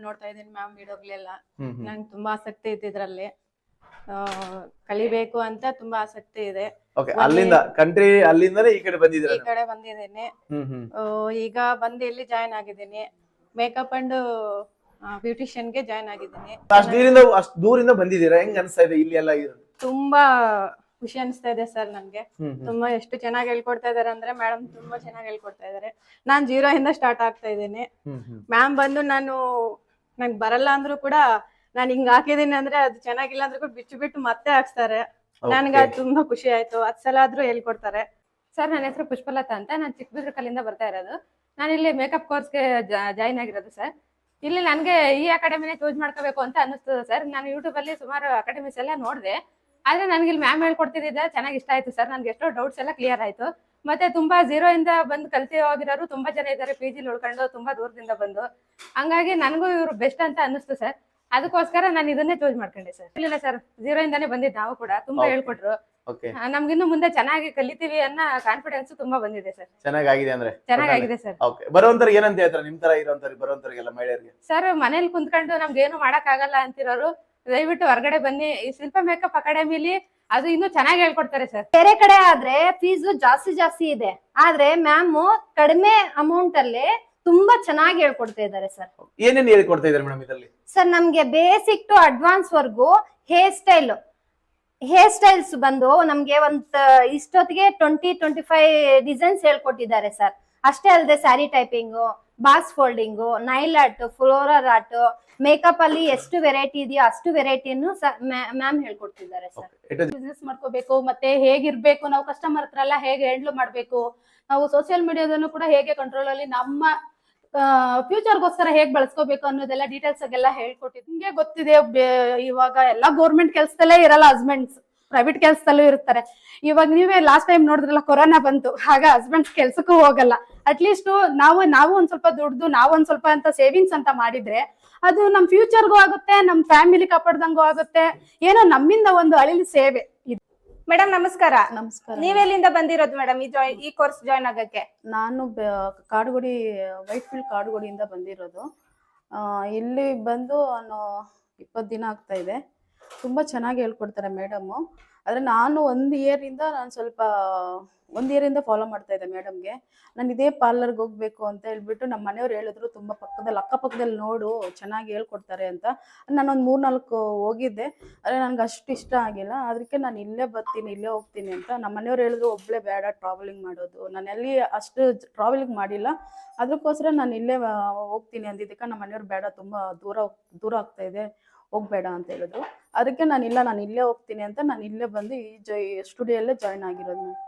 [SPEAKER 4] ನೋಡ್ತಾ ಇದ್ದೀನಿ ಮ್ಯಾಮ್ ವಿಡಿಯೋಗಳೆಲ್ಲ ನಂಗೆ ತುಂಬಾ ಆಸಕ್ತಿ ಇತ್ತು ಇದ್ರಲ್ಲಿ. ಆ, ಕಲಿಬೇಕು ಅಂತ ತುಂಬಾ ಆಸಕ್ತಿ ಇದೆ.
[SPEAKER 5] ಓಕೆ ಅಲ್ಲಿಂದ ಕಂಟ್ರಿ ಅಲ್ಲಿಂದಲೇ ಈ ಕಡೆ
[SPEAKER 4] ಈ
[SPEAKER 5] ನೀವು?
[SPEAKER 4] ಕಡೆ ಬಂದಿದ್ದೀನಿ.
[SPEAKER 5] ಹ್ಮ್ ಹ್ಮ್.
[SPEAKER 4] ಆ, ಈಗ ಬಂದು ಇಲ್ಲಿ ಜಾಯ್ನ್ ಆಗಿದ್ದೀನಿ? ಮೇಕಪ್ ಅಂಡ್ ಬ್ಯೂಟಿಷಿಯನ್ಗೆ ಜಾಯ್ನ್ ಆಗಿದ್ದೀನಿ.
[SPEAKER 5] ಅಷ್ಟ್ ದೂರಿಂದ ಅಷ್ಟ್ ದೂರಿಂದ ಬಂದಿದ್ದೀರಾ? ಹೆಂಗ್ ಅನ್ಸ್ತಾ ಇದೆ ಇಲ್ಲಿ ಎಲ್ಲ ಇರೋದು
[SPEAKER 4] ತುಂಬಾ ಖುಷಿ ಅನಿಸ್ತಾ ಇದೆ ಸರ್ ನನ್ಗೆ. ತುಂಬಾ ಎಷ್ಟು ಚೆನ್ನಾಗಿ ಹೇಳ್ಕೊಡ್ತಾ ಇದಾರೆ ಅಂದ್ರೆ ಮೇಡಮ್ ತುಂಬಾ ಚೆನ್ನಾಗಿ ಹೇಳ್ಕೊಡ್ತಾ ಇದಾರೆ. ನಾನ್ ಜೀರೋ ಇಂದ ಸ್ಟಾರ್ಟ್ ಆಗ್ತಾ ಇದ್ದೀನಿ. ಮ್ಯಾಮ್ ಬಂದು ನಾನು ನಂಗೆ ಬರಲ್ಲ ಅಂದ್ರೂ ಕೂಡ ನಾನು ಹಿಂಗ್ ಹಾಕಿದೀನಿ ಅಂದ್ರೆ ಅದು ಚೆನ್ನಾಗಿಲ್ಲ ಅಂದ್ರೂ ಕೂಡ ಬಿಚ್ಚು ಬಿಟ್ಟು ಮತ್ತೆ ಹಾಕ್ಸ್ತಾರೆ. ನನ್ಗೆ ಅದು ತುಂಬಾ ಖುಷಿ ಆಯ್ತು. ಹತ್ ಸಲ ಆದ್ರೂ ಹೇಳ್ಕೊಡ್ತಾರೆ.
[SPEAKER 3] ಸರ್ ನನ್ನ ಹೆಸರು ಪುಷ್ಪಲತಾ ಅಂತ. ನಾನು ಚಿಕ್ಕಬಿದ್ರಕಲ್ಲಿಂದ ಬರ್ತಾ ಇರೋದು. ನಾನು ಇಲ್ಲಿ ಮೇಕಪ್ ಕೋರ್ಸ್ಗೆ ಜಾಯಿನ್ ಆಗಿರೋದು ಸರ್ ಇಲ್ಲಿ ನನಗೆ ಈ ಅಕಾಡೆಮಿನೇ ಚೂಸ್ ಮಾಡ್ಕೋಬೇಕು ಅಂತ ಅನ್ನಿಸ್ತದೆ ಸರ್ ನಾನು ಯೂಟ್ಯೂಬಲ್ಲಿ ಸುಮಾರು ಅಕಾಡೆಮೀಸ್ ಎಲ್ಲ ನೋಡಿದೆ. ಆದರೆ ನನ್ಗೆ ಇಲ್ಲಿ ಮ್ಯಾಮ್ ಹೇಳ್ಕೊಡ್ತಿದ್ದ ಚೆನ್ನಾಗಿ ಇಷ್ಟ ಆಯ್ತು ಸರ್ ನನ್ಗೆ ಎಷ್ಟೋ ಡೌಟ್ಸ್ ಎಲ್ಲ ಕ್ಲಿಯರ್ ಆಯ್ತು. ಮತ್ತೆ ತುಂಬಾ ಜೀರೋ ಇಂದ ಬಂದು ಕಲ್ತಿ ಹೋಗಿರೋರು ತುಂಬಾ ಜನ ಇದ್ದಾರೆ. ಪಿ ಜಿಲಿ ಉಳ್ಕೊಂಡು ತುಂಬಾ ದೂರದಿಂದ ಬಂದು. ಹಂಗಾಗಿ ನನಗೂ ಇವರು ಬೆಸ್ಟ್ ಅಂತ ಅನ್ನಿಸ್ತು ಸರ್ ಅದಕ್ಕೋಸ್ಕರ ನಾನು ಇದನ್ನೇ ಚೂಸ್ ಮಾಡ್ಕೊಂಡೆ ಸರ್ ಇಲ್ಲ ಸರ್ ಝೀರೋ ಇಂದಾನೆ ಬಂದಿದ್ದು ನಾವು ಕೂಡ. ತುಂಬಾ. ಹೇಳ್ಕೊಟ್ರು. ನಮ್ಗಿನ್ನು ಮುಂದೆ ಚೆನ್ನಾಗಿ ಕಲಿತೀವಿ ಅನ್ನೋ ಕಾನ್ಫಿಡೆನ್ಸ್ ತುಂಬಾ ಬಂದಿದೆ ಸರ್
[SPEAKER 5] ಚೆನ್ನಾಗಾಗಿದೆ ಅಂದ್ರೆ?
[SPEAKER 3] ಚೆನ್ನಾಗಿದೆ ಸರ್
[SPEAKER 5] ಓಕೆ ಬರುವಂತವ್ರಿಗೆ ಏನಂತ ಹೇಳ್ತಾರೆ? ನಿಮ್ ತರ ಇರೋ ಬರುವಂತರಿಗೆಲ್ಲ ಮಹಿಳೆಯರಿಗೆ.
[SPEAKER 3] ಸರ್ ಮನೇಲಿ ಕುಂತ್ಕೊಂಡು ನಮ್ಗೆ ಏನು ಮಾಡಕ್ ಆಗಲ್ಲ ಅಂತಿರೋರು ದಯವಿಟ್ಟು ಹೊರಗಡೆ ಬನ್ನಿ. ಈ ಶಿಲ್ಪ ಮೇಕಪ್ ಅಕಾಡೆಮಿಲಿ ಅದು ಇನ್ನು ಚೆನ್ನಾಗಿ ಹೇಳ್ಕೊಡ್ತಾರೆ ಸರ್
[SPEAKER 2] ಬೇರೆ ಕಡೆ ಆದ್ರೆ ಫೀಸ್ ಜಾಸ್ತಿ ಜಾಸ್ತಿ ಇದೆ. ಆದ್ರೆ ಮ್ಯಾಮ್ ಕಡಿಮೆ ಅಮೌಂಟ್ ಅಲ್ಲಿ ತುಂಬಾ ಚೆನ್ನಾಗಿ ಹೇಳ್ಕೊಡ್ತಾ ಇದ್ದಾರೆ ಸರ್
[SPEAKER 5] ಏನೇನು ಹೇಳ್ಕೊಡ್ತಾ ಇದಾರೆ ಮೇಡಮ್ ಇದರಲ್ಲಿ?
[SPEAKER 2] ಸರ್ ನಮ್ಗೆ ಬೇಸಿಕ್ ಟು ಅಡ್ವಾನ್ಸ್ ವರ್ಗೂ ಹೇರ್ ಸ್ಟೈಲ್ ಹೇರ್ ಸ್ಟೈಲ್ಸ್ ಬಂದು ನಮ್ಗೆ ಒಂದ್ ಇಷ್ಟೊತ್ತಿಗೆ ಟ್ವೆಂಟಿ ಟ್ವೆಂಟಿ ಫೈವ್ ಡಿಸೈನ್ಸ್ ಹೇಳ್ಕೊಟ್ಟಿದ್ದಾರೆ ಸರ್ ಅಷ್ಟೇ ಅಲ್ಲದೆ ಸ್ಯಾರಿ ಟೈಪಿಂಗು boss folding nail art floral art makeup ಅಲ್ಲಿ ಎಷ್ಟು ವೆರೈಟಿ ಇದೆಯೋ ಅಷ್ಟು ವೆರೈಟಿಯನ್ನು ಮ್ಯಾಮ್ ಹೇಳ್ಕೊಡ್ತಿದ್ದಾರೆ ಸರ್
[SPEAKER 6] ಬಿಸ್ನೆಸ್ ಮಾಡ್ಕೋಬೇಕು ಮತ್ತೆ ಹೇಗಿರ್ಬೇಕು ನಾವು ಕಸ್ಟಮರ್ ಹತ್ರ ಎಲ್ಲ ಹೇಗೆ ಹ್ಯಾಂಡ್ಲ್ ಮಾಡ್ಬೇಕು ನಾವು ಸೋಷಿಯಲ್ ಮೀಡಿಯಾದಲ್ಲೂ ಕೂಡ ಹೇಗೆ ಕಂಟ್ರೋಲ್ ಅಲ್ಲಿ ನಮ್ಮ ಫ್ಯೂಚರ್ಗೋಸ್ಕರ ಹೇಗ್ ಬಳಸ್ಕೋಬೇಕು ಅನ್ನೋದೆಲ್ಲ ಡೀಟೇಲ್ಸ್ ಆಗೆಲ್ಲ ಹೇಳ್ಕೊಟ್ಟಿದ್ದು ನಿಮ್ಗೆ ಗೊತ್ತಿದೆ ಬೆ- ಇವಾಗ ಎಲ್ಲ ಗೌರ್ಮೆಂಟ್ ಕೆಲ್ಸದಲ್ಲೇ ಇರಲ್ಲ ಹಸ್ಬೆಂಡ್ಸ್ ಪ್ರೈವೇಟ್ ಕೆಲ್ಸದಲ್ಲೂ ಇರ್ತಾರೆ. ಇವಾಗ ನೀವೇ ಲಾಸ್ಟ್ ಟೈಮ್ ನೋಡಿದ್ರಲ್ಲ ಕೊರೋನಾ ಬಂತು. ಆಗ ಹಸ್ಬೆಂಡ್ಸ್ ಕೆಲ್ಸಕ್ಕೂ ಹೋಗಲ್ಲ. ಅಟ್ಲೀಸ್ಟ್ ನಾವು ನಾವು ಒಂದ್ ಸ್ವಲ್ಪ ದುಡ್ದು ನಾವು ಒಂದ್ ಸ್ವಲ್ಪ ಅಂತ ಸೇವಿಂಗ್ಸ್ ಅಂತ ಮಾಡಿದ್ರೆ ಅದು ನಮ್ ಫ್ಯೂಚರ್ಗೂ ಆಗುತ್ತೆ ನಮ್ ಫ್ಯಾಮಿಲಿ ಕಾಪಾಡ್ದಂಗೂ ಆಗುತ್ತೆ. ಏನೋ ನಮ್ಮಿಂದ ಒಂದು ಅಳಿಲು ಸೇವೆ ಇದು.
[SPEAKER 7] ಮೇಡಮ್ ನಮಸ್ಕಾರ.
[SPEAKER 6] ನಮಸ್ಕಾರ.
[SPEAKER 7] ನೀವೆಲ್ಲಿಂದ ಬಂದಿರೋದು ಮೇಡಮ್ ಈ ಜಾಯ್ ಈ ಕೋರ್ಸ್ ಜಾಯ್ನ್ ಆಗಕ್ಕೆ?
[SPEAKER 6] ನಾನು ಬ- ಕಾಡುಗೋಡಿ ವೈಟ್ ಫೀಲ್ಡ್ ಕಾಡುಗೋಡಿಯಿಂದ ಬಂದಿರೋದು. ಆ, ಇಲ್ಲಿ ಬಂದು ನಾನು ಇಪ್ಪತ್ತು ದಿನ ಆಗ್ತಾ ಇದೆ. ತುಂಬ ಚೆನ್ನಾಗಿ ಹೇಳ್ಕೊಡ್ತಾರೆ ಮೇಡಮು ಆದರೆ ನಾನು ಒಂದು ಇಯರಿಂದ ನಾನು ಸ್ವಲ್ಪ, ಒಂದು ಇಯರಿಂದ ಫಾಲೋ ಮಾಡ್ತಾ ಇದ್ದೆ ಮೇಡಮ್ಗೆ ನಾನು ಇದೇ ಪಾರ್ಲರ್ಗೆ ಹೋಗ್ಬೇಕು ಅಂತ ಹೇಳ್ಬಿಟ್ಟು ನಮ್ಮ ಮನೆಯವ್ರು ಹೇಳಿದ್ರು, ತುಂಬ ಪಕ್ಕದಲ್ಲಿ, ಅಕ್ಕಪಕ್ಕದಲ್ಲಿ ನೋಡು, ಚೆನ್ನಾಗಿ ಹೇಳ್ಕೊಡ್ತಾರೆ ಅಂತ. ನಾನೊಂದು ಮೂರ್ನಾಲ್ಕು ಹೋಗಿದ್ದೆ, ಆದರೆ ನನಗೆ ಅಷ್ಟು ಇಷ್ಟ ಆಗಿಲ್ಲ. ಅದಕ್ಕೆ ನಾನು ಇಲ್ಲೇ ಬರ್ತೀನಿ, ಇಲ್ಲೇ ಹೋಗ್ತೀನಿ ಅಂತ. ನಮ್ಮ ಮನೆಯವ್ರು ಹೇಳಿದ್ರು ಒಬ್ಬಳೇ ಬೇಡ ಟ್ರಾವೆಲಿಂಗ್ ಮಾಡೋದು. ನಾನು ಎಲ್ಲಿ ಅಷ್ಟು ಟ್ರಾವೆಲಿಂಗ್ ಮಾಡಿಲ್ಲ ಅದಕ್ಕೋಸ್ಕರ ನಾನು ಇಲ್ಲೇ ಹೋಗ್ತೀನಿ ಅಂದಿದ್ದಕ್ಕೆ ನಮ್ಮ ಮನೆಯವ್ರು ಬೇಡ, ತುಂಬ ದೂರ ದೂರ ಆಗ್ತಾ ಇದೆ. ಹೋಗ್ಬೇಡ ಅಂತ ಹೇಳಿದ್ರು. ಅದಕ್ಕೆ ನಾನು ಇಲ್ಲ ನಾನು ಇಲ್ಲೇ ಹೋಗ್ತೀನಿ ಅಂತ ನಾನು ಇಲ್ಲೇ ಬಂದು ಈ ಜೈ ಸ್ಟುಡಿಯೋಲ್ಲೇ ಜಾಯ್ನ್ ಆಗಿರೋದು ಮ್ಯಾಮ್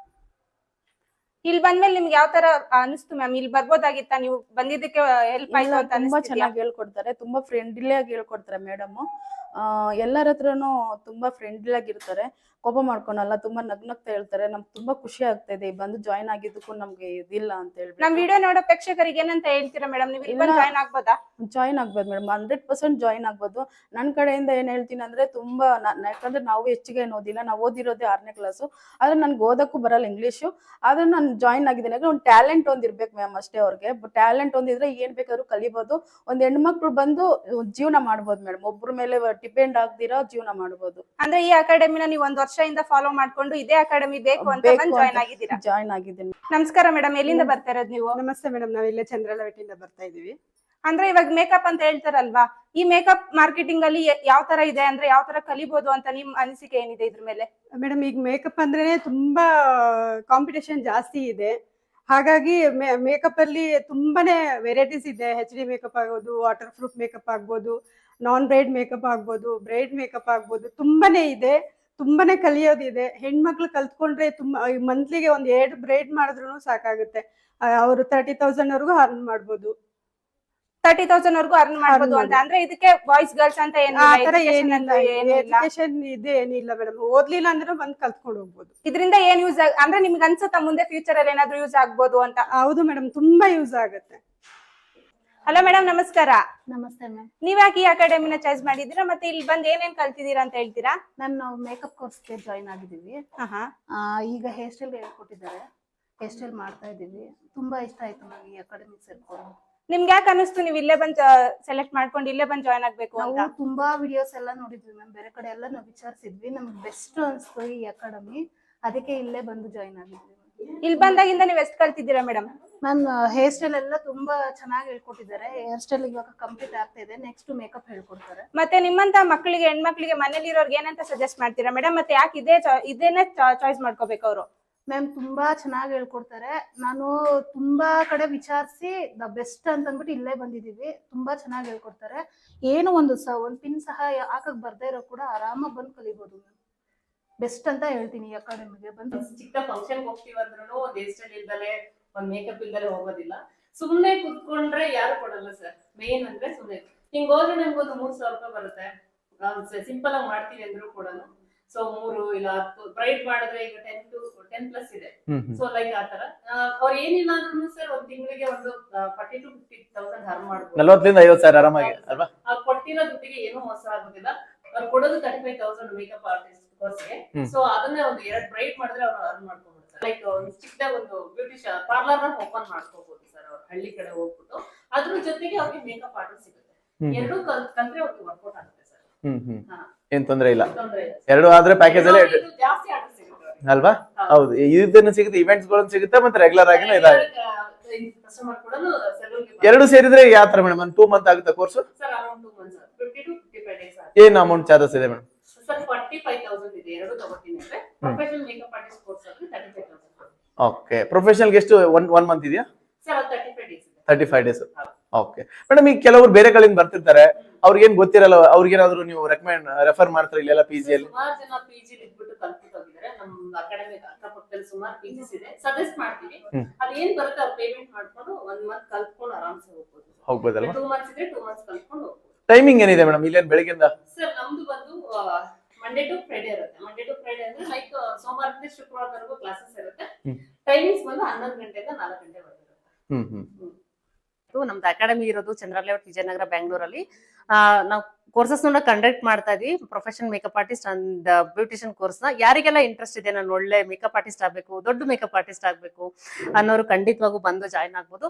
[SPEAKER 7] ಇಲ್ಲಿ ಬಂದ್ಮೇಲೆ ನಿಮ್ಗೆ ಯಾವ ತರ ಅನಿಸ್ತು ಮ್ಯಾಮ್ ಇಲ್ಲಿ ಬರ್ಬೋದಾಗಿತ್ತಾ? ನೀವು ಬಂದಿದ್ದಕ್ಕೆ ಹೆಲ್ಪ್ ಆಯ್ತು ಅಂತ
[SPEAKER 6] ತುಂಬಾ
[SPEAKER 7] ಅನಿಸ್ತಿದ್ಯಾ?
[SPEAKER 6] ಚೆನ್ನಾಗಿ ಹೇಳ್ಕೊಡ್ತಾರೆ ತುಂಬಾ ಫ್ರೆಂಡ್ಲಿ ಆಗಿ ಹೇಳ್ಕೊಡ್ತಾರೆ ಮೇಡಮ್ ಎಲ್ಲರ ಹತ್ರನು ತುಂಬಾ ಫ್ರೆಂಡ್ಲಿ ಆಗಿರ್ತಾರೆ. ಕೋಪ ಮಾಡ್ಕೊಳಲ್ಲ ತುಂಬಾ ನಗ್ನಗ್ತಾ ಹೇಳ್ತಾರೆ. ನಮ್ಗೆ ತುಂಬಾ ಖುಷಿ ಆಗ್ತಾ ಇದೆ. ಬಂದು ಜಾಯ್ನ್ ಆಗಿದ್ದಕ್ಕೂ ನಮ್ಗೆ ಇದಿಲ್ಲ ಅಂತ
[SPEAKER 7] ನಮ್
[SPEAKER 6] ಹೇಳ್ಬಿಟ್ಟು
[SPEAKER 7] ವಿಡಿಯೋ ನೋಡೋ ಪ್ರೇಕ್ಷಕರಿಗೆ ಏನಂತ ಹೇಳ್ತೀರಾ ಮೇಡಮ್ ನೀವು ಇಲ್ಲಿ. ಜಾಯ್ನ್ ಆಗ್ಬೋದಾ?
[SPEAKER 6] ಜಾಯ್ನ್ ಆಗ್ಬೋದು ಮೇಡಮ್ ಹಂಡ್ರೆಡ್ ಪರ್ಸೆಂಟ್ ಜಾಯ್ನ್ ಆಗ್ಬೋದು. ನನ್ನ ಕಡೆಯಿಂದ ಏನ್ ಹೇಳ್ತೀನಿ ಅಂದ್ರೆ ತುಂಬಾ ನಾ- ಯಾಕಂದ್ರೆ ನಾವು ಹೆಚ್ಚಿಗೆ ಏನು ಓದಿಲ್ಲ. ನಾವು ಓದಿರೋದೇ ಆರನೇ ಕ್ಲಾಸು ಆದ್ರೆ ನನ್ಗೆ ಓದಕ್ಕೂ ಬರಲ್ಲ ಇಂಗ್ಲೀಷು ಆದ್ರೆ ನಾನು ಜಾಯ್ನ್ ಆಗಿದ್ದೀನಿ. ಅಂದ್ರೆ ಒಂದು ಟ್ಯಾಲೆಂಟ್ ಒಂದ್ ಇರ್ಬೇಕು ಮ್ಯಾಮ್ ಅಷ್ಟೇ ಅವ್ರಿಗೆ. ಟ್ಯಾಲೆಂಟ್ ಒಂದಿದ್ರೆ ಏನ್ ಬೇಕಾದ್ರೂ ಕಲಿಬಹುದು ಒಂದ್ ಹೆಣ್ಮಕ್ಳು ಬಂದು ಜೀವನ ಮಾಡ್ಬೋದು ಮೇಡಮ್ ಒಬ್ರ ಮೇಲೆ ಡಿಪೆಂಡ್ ಆಗ್ದಿರೋ ಜೀವನ ಮಾಡ್ಬೋದು.
[SPEAKER 7] ಅಂದ್ರೆ ಈ ಅಕಾಡೆಮಿನ ನೀವು ಒಂದ್ ವರ್ಷದಿಂದ ಫಾಲೋ ಮಾಡ್ಕೊಂಡು ಇದೇ ಅಕಾಡೆಮಿ ಬೇಕು ಅಂತ ಬಂದು ಜಾಯ್ನ್ ಆಗಿದ್ದೀರಾ?
[SPEAKER 6] ಜಾಯ್ನ್ ಆಗಿದ್ದೀನಿ.
[SPEAKER 7] ನಮಸ್ಕಾರ ಮೇಡಮ್ ಎಲ್ಲಿಂದ ಬರ್ತಾ ಇರೋದು ನೀವು?
[SPEAKER 8] ನಮಸ್ತೆ ಮೇಡಮ್ ನಾವ್ ಇಲ್ಲೇ ಚಂದ್ರಲವೆಟ್ಟಿಂದ ಬರ್ತಾ ಇದೀವಿ
[SPEAKER 7] ಅಂದ್ರೆ ಇವಾಗ ಮೇಕಪ್ ಅಂತ ಹೇಳ್ತಾರಲ್ವಾ ಈ ಮೇಕಪ್ ಮಾರ್ಕೆಟಿಂಗ್ ಅಲ್ಲಿ ಯಾವ ತರ ಇದೆ ಅಂದ್ರೆ ಯಾವ ತರ ಕಲಿಬಹುದು ಅಂತ ನಿಮ್ ಅನಿಸಿಕೆ ಏನಿದೆ ಇದ್ರ ಮೇಲೆ?
[SPEAKER 8] ಮೇಡಮ್ ಈಗ ಮೇಕಪ್ ಅಂದ್ರೆ ತುಂಬಾ ಕಾಂಪಿಟೇಷನ್ ಜಾಸ್ತಿ ಇದೆ. ಹಾಗಾಗಿ ಮೇಕಪ್ ಅಲ್ಲಿ ತುಂಬಾನೇ ವೆರೈಟೀಸ್ ಇದೆ. ಹೆಚ್ ಡಿ ಮೇಕಪ್ ಆಗ್ಬೋದು ವಾಟರ್ ಪ್ರೂಫ್ ಮೇಕಪ್ ಆಗ್ಬೋದು ನಾನ್ ಬ್ರೈಡ್ ಮೇಕಪ್ ಆಗ್ಬೋದು ಬ್ರೈಡ್ ಮೇಕಪ್ ಆಗ್ಬೋದು ತುಂಬಾನೇ ಇದೆ. ತುಂಬಾನೇ ಕಲಿಯೋದಿದೆ. ಹೆಣ್ಮಕ್ಳು ಕಲ್ತ್ಕೊಂಡ್ರೆ ತುಂಬಾ ಮಂತ್ಲಿಗೆ ಒಂದ್ ಎರಡು ಬ್ರೈಡ್ ಮಾಡಿದ್ರು ಸಾಕಾಗುತ್ತೆ. ಅವರು ತರ್ಟಿ ತೌಸಂಡ್ ವರೆಗೂ ಅರ್ನ್ ಮಾಡ್ಬೋದು.
[SPEAKER 7] ತರ್ಟಿ ತೌಸಂಡ್ ವರ್ಗೂ ಅರ್ನ್ ಮಾಡ್ಬೋದು ಅಂತ. ಅಂದ್ರೆ ಇದಕ್ಕೆ ಬಾಯ್ಸ್ ಗರ್ಲ್ಸ್ ಅಂತ
[SPEAKER 8] ಎಜುಕೇಶನ್ ಇದೆ ಏನಿಲ್ಲ ಮೇಡಮ್ ಓದ್ಲಿಲ್ಲ ಅಂದ್ರೆ ಬಂದ್ ಕಲ್ತ್ಕೊಂಡು ಹೋಗ್ಬೋದು.
[SPEAKER 7] ಇದರಿಂದ ಏನ್ ಯೂಸ್ ಅಂದ್ರೆ ನಿಮ್ಗೆ ಅನ್ಸುತ್ತಾ ಮುಂದೆ ಫ್ಯೂಚರ್ ಅಲ್ಲಿ ಏನಾದ್ರು ಯೂಸ್ ಆಗ್ಬೋದು ಅಂತ?
[SPEAKER 8] ಹೌದು ಮೇಡಮ್ ತುಂಬಾ ಯೂಸ್ ಆಗುತ್ತೆ.
[SPEAKER 7] ಹಲೋ ಮೇಡಮ್ ನಮಸ್ಕಾರ.
[SPEAKER 6] ನಮಸ್ತೆ ಮ್ಯಾಮ್
[SPEAKER 7] ನೀವ್ ಯಾಕೆ ಈ ಅಕಾಡೆಮಿನ ಚಾಯ್ಸ್ ಮಾಡಿದೀರಾ ಮತ್ತೆ ಇಲ್ಲಿ ಬಂದ್ ಏನೇನ್ ಕಲ್ತಿದೀರಾ ಅಂತ ಹೇಳ್ತೀರಾ?
[SPEAKER 6] ನಾನು ನಾವು ಮೇಕಪ್ ಕೋರ್ಸ್ಗೆ ಜಾಯ್ನ್ ಆಗಿದ್ದೀವಿ.
[SPEAKER 7] ಆಹಾ.
[SPEAKER 6] ಆ, ಈಗ ಹೇರ್ ಸ್ಟೈಲ್ ಹೇಳ್ಕೊಟ್ಟಿದ್ದಾರೆ. ಹೇರ್ ಸ್ಟೈಲ್ ಮಾಡ್ತಾ ಇದ್ದೀವಿ. ತುಂಬಾ ಇಷ್ಟ ಆಯ್ತು ನನಗೆ ಈ ಅಕಾಡೆಮಿ ಸೇರ್ಕೊಂಡು.
[SPEAKER 7] ನಿಮ್ಗೆ ಯಾಕೆ ಅನಿಸ್ತು ನೀವು ಇಲ್ಲೇ ಬಂದ್ ಸೆಲೆಕ್ಟ್ ಮಾಡ್ಕೊಂಡು ಇಲ್ಲೇ ಬಂದ್ ಜಾಯ್ನ್ ಆಗ್ಬೇಕು ಅಂತ?
[SPEAKER 6] ನಾವು ತುಂಬಾ ವಿಡಿಯೋಸ್ ಎಲ್ಲ ನೋಡಿದ್ವಿ ಮ್ಯಾಮ್ ಬೇರೆ ಕಡೆ ಎಲ್ಲ ನಾವು ವಿಚಾರಿಸಿದ್ವಿ. ನಮ್ಗೆ ಬೆಸ್ಟ್ ಅನ್ಸ್ತು ಈ ಅಕಾಡೆಮಿ. ಅದಕ್ಕೆ ಇಲ್ಲೇ ಬಂದು ಜಾಯ್ನ್ ಆಗಿದ್ವಿ.
[SPEAKER 7] ಇಲ್ಲಿ ಬಂದಾಗಿಂದ ನೀವ್ ಎಷ್ಟು ಕಲ್ತಿದ್ದೀರಾ ಮೇಡಮ್
[SPEAKER 6] ಮ್ಯಾಮ್ ಹೇರ್ ಸ್ಟೈಲ್ ಎಲ್ಲ ತುಂಬಾ ಚೆನ್ನಾಗಿ ಹೇಳ್ಕೊಟ್ಟಿದ್ದಾರೆ. ಹೇರ್ ಸ್ಟೈಲ್ ಇವಾಗ ಕಂಪ್ಲೀಟ್ ಆಗ್ತಾ ಇದೆ. ನೆಕ್ಸ್ಟ್ ಮೇಕಪ್ ಹೇಳ್ಕೊಡ್ತಾರೆ.
[SPEAKER 7] ಮತ್ತೆ ನಿಮ್ಮಂತ ಮಕ್ಕಳಿಗೆ ಹೆಣ್ಮಕ್ಳಿಗೆ ಮನೇಲಿ ಇರೋರ್ಗೆ ಏನಂತ ಸಜೆಸ್ಟ್ ಮಾಡ್ತೀರಾ ಮೇಡಮ್ ಮತ್ತೆ ಯಾಕೆ ಇದೇ ಚಾ- ಇದೇನೆ ಚಾಯ್ಸ್ ಮಾಡ್ಕೋಬೇಕು ಅವರು?
[SPEAKER 6] ಮ್ಯಾಮ್ ತುಂಬಾ ಚೆನ್ನಾಗಿ ಹೇಳ್ಕೊಡ್ತಾರೆ. ನಾನು ತುಂಬಾ ಕಡೆ ವಿಚಾರಿಸಿ ದ ಬೆಸ್ಟ್ ಅಂತ ಅಂದ್ಬಿಟ್ಟು ಇಲ್ಲೇ ಬಂದಿದೀವಿ ತುಂಬಾ ಚೆನ್ನಾಗಿ ಹೇಳ್ಕೊಡ್ತಾರೆ. ಏನು ಒಂದು ಸಹ ಒಂದ್ ಪಿನ್ ಸಹ ಹಾಕಕ್ ಬರ್ದೇ ಇರೋ ಕೂಡ ಆರಾಮಾಗಿ ಬಂದು ಕಲಿಬಹುದು ಮ್ಯಾಮ್ ಬೆಸ್ಟ್ ಅಂತ ಹೇಳ್ತೀನಿ ಅಕಾಡೆಮಿಗೆ ಬಂದು
[SPEAKER 1] ಚಿಕ್ಕ ಫಂಕ್ಷನ್ ಹೋಗ್ತೀವಿ ಅಂದ್ರೂ ಒಂದ್ ಹೇರ್ ಸ್ಟೈಲ್ ಇಲ್ದಲೆ ಒಂದ್ ಮೇಕಪ್ ಇಲ್ದಲೆ ಹೋಗೋದಿಲ್ಲ. ಸುಮ್ನೆ ಕುತ್ಕೊಂಡ್ರೆ ಯಾರು ಕೊಡಲ್ಲ ಸರ್ ಮೇನ್ ಅಂದ್ರೆ ಸುಮ್ನೆ. ಹಿಂಗ್ ಹೋದ್ರೆ ನಮ್ಗೆ ಒಂದು ಮೂರ್ ಸಾವಿರ ರೂಪಾಯಿ ಬರುತ್ತೆ. ಸಿಂಪಲ್ ಆಗಿ ಮಾಡ್ತೀವಿ ಅಂದ್ರೂ ಕೂಡ ಸೊ ಮೂರು ಇಲ್ಲ ಹತ್ತು ಬ್ರೈಟ್ ಮಾಡಿದ್ರೆ ಈಗ ಟೆನ್ ಟು ಟೆನ್ ಪ್ಲಸ್ ಇದೆ. ಸೊ ಲೈಕ್ ಆತರ ಅವ್ರು ಏನಿಲ್ಲ ಅಂದ್ರೂ ಸರ್ ಒಂದ್ ತಿಂಗಳಿಗೆ ಒಂದು ಫಾರ್ಟಿ ಟು ಫಿಫ್ಟಿ ತೌಸಂಡ್ ಹರ್ ಮಾಡ್ಬೋದು.
[SPEAKER 5] ನಲ್ವತ್ತರಿಂದ ಐವತ್ತು ಸಾವಿರ ಆರಾಮಾಗಿ ಅಲ್ವಾ?
[SPEAKER 1] ಅವ್ರು ಕೊಟ್ಟಿರೋ ದುಡ್ಡಿಗೆ ಏನೂ ಮೋಸ ಆಗೋದಿಲ್ಲ. ಅವ್ರು ಕೊಡೋದು thirty five thousand makeup artist ಕೋರ್ಸ್ಗೆ. ಸೊ ಅದನ್ನ ಒಂದು ಎರಡ್ ಬ್ರೈಟ್ ಮಾಡಿದ್ರೆ ಅವ್ರು ಅರ್ನ್ ಮಾಡ್ಕೊಬೋದು. ಲೈಕ್ ಒಂದು ಚಿಕ್ಕದಾಗ ಒಂದು ಬ್ಯೂಟಿ ಪಾರ್ಲರ್ನ ಓಪನ್ ಮಾಡ್ಕೋಬಹುದು ಸರ್ ಅವ್ರು ಹಳ್ಳಿ ಕಡೆ ಹೋಗ್ಬಿಟ್ಟು. ಅದ್ರ ಜೊತೆಗೆ ಅವ್ರಿಗೆ ಮೇಕಪ್ ಆರ್ಟಿಸ್ಟ್ ಸಿಗುತ್ತೆ. ಎರಡು ಕಲ್ ಕಲ್ತ್ರೆ ಅವ್ರಿಗೆ ವರ್ಕೌಟ್ ಆಗುತ್ತೆ ಸರ್.
[SPEAKER 5] ಏನ್ ತೊಂದ್ರೆ ಇಲ್ಲ. ಎರಡು ಆದ್ರೆ ಪ್ಯಾಕೇಜ್ ಅಲ್ಲಿ
[SPEAKER 1] ಜಾಸ್ತಿ ಆರ್ಡರ್ ಸಿಗುತ್ತೆ
[SPEAKER 5] ಅಲ್ವಾ? ಹೌದು. ಇದನ್ನು ಸಿಗುತ್ತೆ ಇವೆಂಟ್ಸ್ಗಳು ಸಿಗುತ್ತೆ ಮತ್ತೆ ರೆಗ್ಯುಲರ್ ಆಗಿ ಇದಾಗುತ್ತೆ ಎರಡು ಸೇರಿದ್ರೆ ಯಾವ ತರ ಮೇಡಮ್ ಒಂದು ಟೂ ಮಂತ್ ಆಗುತ್ತೆ ಕೋರ್ಸ್ ಏನ್ ಅಮೌಂಟ್ ಚಾರ್ಜಸ್ ಇದೆ madam
[SPEAKER 1] sir forty five thousand ಇದೆ ಎರಡು ತಗೋತೀನಿ ಅಂದ್ರೆ ಪ್ರೊಫೆಷನಲ್ ಮೇಕಪ್ ಆರ್ಟಿಸ್ಟ್ ಕೋರ್ಸ್ ಅಲ್ಲಿ ತರ್ಟಿ ಫೈವ್ ತೌಸಂಡ್
[SPEAKER 5] ಓಕೆ ಪ್ರೊಫೆಷನಲ್ಗೆ ಎಷ್ಟು ಒನ್ ಒನ್ ಮಂತ್ ಇದೆಯಾ?
[SPEAKER 1] Thirty five days
[SPEAKER 5] okay madam ಈಗ ಕೆಲವರು ಬೇರೆ ಕಡೆಯಿಂದ ಬರ್ತಿರ್ತಾರೆ. ಅವ್ರಿಗೇನ್ ಗೊತ್ತಿರಲ್ಲ ಅವ್ರಿಗೇನಾದ್ರು ನೀವು ರೆಕಮೆಂಡ್ ರೆಫರ್ ಮಾಡ್ತಾರೆ ಇಲ್ಲೆಲ್ಲ ಪಿ ಜಿಯಲ್ಲಿ
[SPEAKER 1] ಸುಮಾರು ಜನ ಪಿ ಜಿ ಇದ್ಬಿಟ್ಟು ಕಲ್ತ್ಬಿಟ್ಟು ಹೋಗಿದ್ದಾರೆ. ನಮ್ಮ ಅಕಾಡೆಮಿ ಅಕ್ಕಪಕ್ಕದಲ್ಲಿ ಸುಮಾರು ಪಿ ಜಿಸ್ ಇದೆ. ಸಜೆಸ್ಟ್ ಮಾಡ್ತೀವಿ.
[SPEAKER 5] ಹ್ಮ್.
[SPEAKER 1] ಅದೇನ್ ಬರುತ್ತೆ ಅವ್ರು ಪೇಮೆಂಟ್ ಮಾಡ್ಕೊಂಡು ಒಂದ್ ಮಂತ್ ಕಲ್ತ್ಕೊಂಡು ಆರಾಮ್ಸೆ ಹೋಗ್ಬೋದು.
[SPEAKER 5] ಹೋಗ್ಬೋದಲ್ವಾ?
[SPEAKER 1] ಟೂ ಮಂತ್ಸ್ ಇದ್ರೆ ಟೂ ಮಂತ್ಸ್ ಕಲ್ತ್ಕೊಂಡು ಹೋಗ್ಬೋದು.
[SPEAKER 5] ಟೈಮಿಂಗ್ ಏನಿದೆ ಮೇಡಮ್ ಇಲ್ಲೇನು ಬೆಳಿಗ್ಗೆಯಿಂದ?
[SPEAKER 1] ಸರ್ ನಮ್ದು ಬಂದು ಮಂಡೇ ಟು ಫ್ರೈಡೆ ಇರುತ್ತೆ. ಮಂಡೇ ಟು ಫ್ರೈಡೆ ಅಂದ್ರೆ ಲೈಕ್ ಸೋಮವಾರದಿಂದ ಶುಕ್ರವಾರವರೆಗೂ ಕ್ಲಾಸಸ್ ಇರುತ್ತೆ. ಟೈಮಿಂಗ್ಸ್ ಬಂದು ಹನ್ನೊಂದು ಗಂಟೆಯಿಂದ ನಾಲ್ಕು ಗಂಟೆವರೆಗೂ ಇರುತ್ತೆ. ನಮ್ದು ಅಕಾಡೆಮಿ ಇರೋದು ಚಂದ್ರಲೇಔಟ್ ವಿಜಯನಗರ ಬ್ಯಾಂಗ್ಳೂರಲ್ಲಿ ಆ, ನಾವು ಕೋರ್ಸಸ್ ಕಂಡಕ್ಟ್ ಮಾಡ್ತಾ ಇದೀವಿ. Profession makeup artist and beautician ಕೋರ್ಸ್ನ. ಯಾರಿಗೆಲ್ಲ ಇಂಟ್ರೆಸ್ಟ್ ಇದೆ ನಾನು ಒಳ್ಳೆ ಮೇಕಪ್ ಆರ್ಟಿಸ್ಟ್ ಆಗ್ಬೇಕು ದೊಡ್ಡ ಮೇಕಪ್ ಆರ್ಟಿಸ್ಟ್ ಆಗ್ಬೇಕು ಅನ್ನೋರು ಖಂಡಿತವಾಗೂ ಬಂದು ಜಾಯ್ನ್ ಆಗ್ಬೋದು.